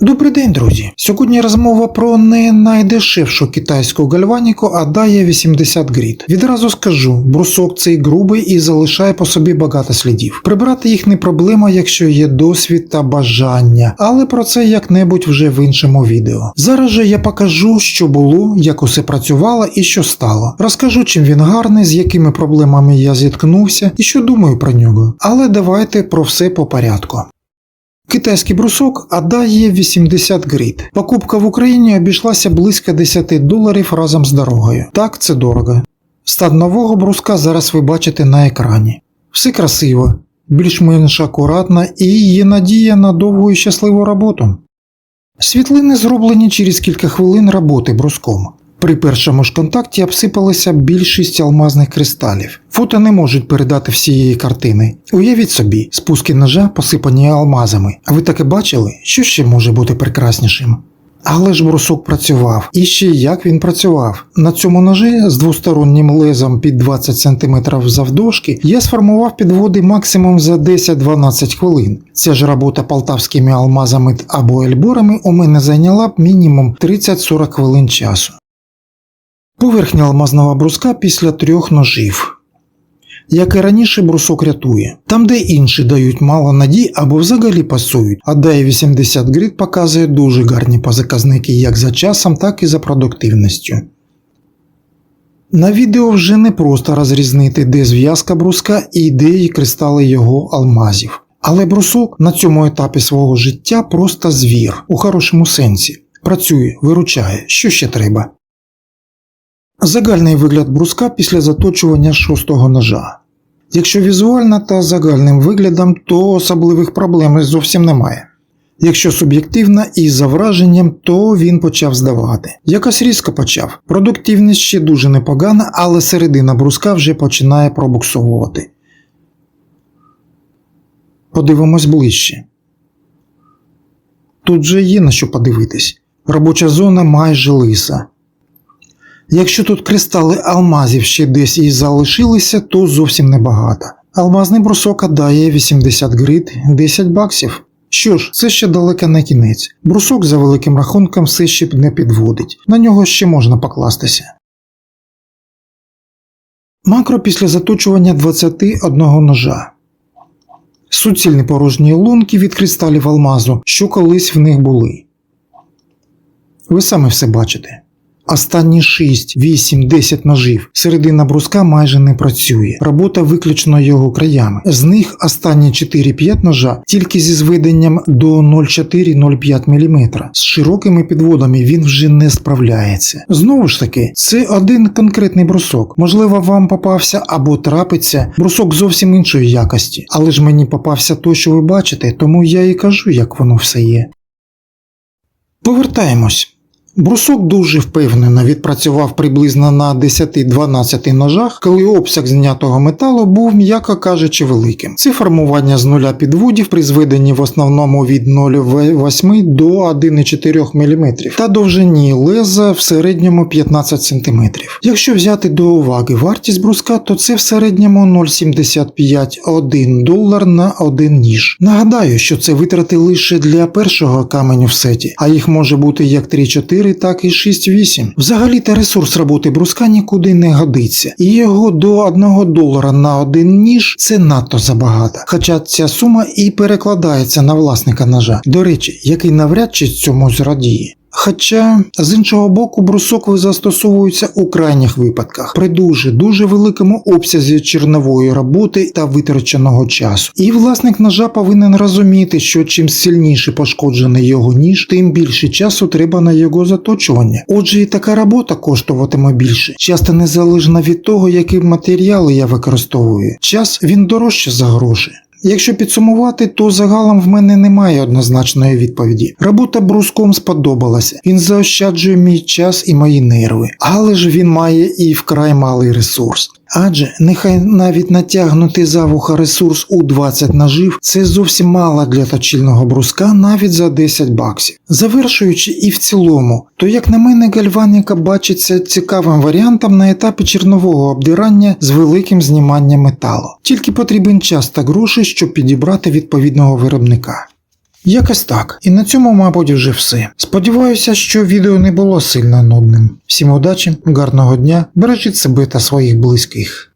Добрий день, друзі! Сьогодні розмова про не найдешевшу китайську гальваніку Adaya 80 Grid. Відразу скажу, брусок цей грубий і залишає по собі багато слідів. Прибрати їх не проблема, якщо є досвід та бажання, але про це як-небудь вже в іншому відео. Зараз же я покажу, що було, як усе працювало і що стало. Розкажу, чим він гарний, з якими проблемами я зіткнувся і що думаю про нього. Але давайте про все по порядку. Китайський брусок Adaya 80 Grid. Покупка в Україні обійшлася близько 10 доларів разом з дорогою. Так, це дорого. Стан нового бруска зараз ви бачите на екрані. Все красиво, більш-менш акуратно і є надія на довгу і щасливу роботу. Світлини зроблені через кілька хвилин роботи бруском. При першому ж контакті обсипалася більшість алмазних кристалів. Фото не можуть передати всієї картини. Уявіть собі, спуски ножа посипані алмазами. А ви таке бачили? Що ще може бути прекраснішим? Але ж брусок працював. І ще як він працював. На цьому ножі з двостороннім лезом під 20 см завдовжки я сформував підводи максимум за 10-12 хвилин. Ця ж робота полтавськими алмазами або ельборами у мене зайняла б мінімум 30-40 хвилин часу. Поверхня алмазного бруска після трьох ножів. Як і раніше, брусок рятує. Там, де інші дають мало надій або взагалі пасують, а DAI 80 Grid показує дуже гарні показники як за часом, так і за продуктивністю. На відео вже не просто розрізнити, де зв'язка бруска і де є кристали його алмазів. Але брусок на цьому етапі свого життя просто звір, у хорошому сенсі. Працює, виручає, що ще треба. Загальний вигляд бруска після заточування шостого ножа. Якщо візуально та загальним виглядом, то особливих проблем зовсім немає. Якщо суб'єктивно і за враженням, то він почав здавати. Якось різко почав. Продуктивність ще дуже непогана, але середина бруска вже починає пробуксовувати. Подивимось ближче. Тут же є на що подивитись. Робоча зона майже лиса. Якщо тут кристали алмазів ще десь і залишилися, то зовсім небагато. Алмазний брусок дає 80 грит 10 баксів. Що ж, це ще далеко не кінець. Брусок за великим рахунком все ще не підводить, на нього ще можна покластися. Макро після заточування 21 ножа. Суцільні порожні лунки від кристалів алмазу, що колись в них були. Ви самі все бачите. Останні 6, 8, 10 ножів. Середина бруска майже не працює. Робота виключно його краями. З них останні 4-5 ножа тільки зі зведенням до 0,4-0,5 мм. З широкими підводами він вже не справляється. Знову ж таки, це один конкретний брусок. Можливо, вам попався або трапиться брусок зовсім іншої якості. Але ж мені попався той, що ви бачите, тому я і кажу, як воно все є. Повертаємось. Брусок дуже впевнено відпрацював приблизно на 10-12 ножах, коли обсяг знятого металу був, м'яко кажучи, великим. Це формування з нуля підводів при зведенні в основному від 0,8 до 1,4 мм та довжині леза в середньому 15 см. Якщо взяти до уваги вартість бруска, то це в середньому 0,75-1 долар на один ніж. Нагадаю, що це витрати лише для першого каменю в сеті, а їх може бути як 3-4 так і 6-8. Взагалі та ресурс роботи бруска нікуди не годиться, і його до 1 долара на один ніж це надто забагато. Хоча ця сума і перекладається на власника ножа. До речі, який навряд чи цьому зрадіє. Хоча, з іншого боку, брусок застосовується у крайніх випадках при дуже дуже великому обсязі чернової роботи та витраченого часу. І власник ножа повинен розуміти, що чим сильніше пошкоджений його ніж, тим більше часу треба на його заточування. Отже, і така робота коштуватиме більше, часто незалежно від того, які матеріали я використовую. Час він дорожче за гроші. Якщо підсумувати, то загалом в мене немає однозначної відповіді. Робота бруском сподобалася, він заощаджує мій час і мої нерви, але ж він має і вкрай малий ресурс. Адже нехай навіть натягнути за вуха ресурс у 20 ножів це зовсім мало для точильного бруска навіть за 10 баксів. Завершуючи і в цілому, то як на мене гальваніка бачиться цікавим варіантом на етапі чернового обдирання з великим зніманням металу. Тільки потрібен час та гроші, щоб підібрати відповідного виробника. Якось так. І на цьому, мабуть, вже все. Сподіваюся, що відео не було сильно нудним. Всім удачі, гарного дня, бережіть себе та своїх близьких.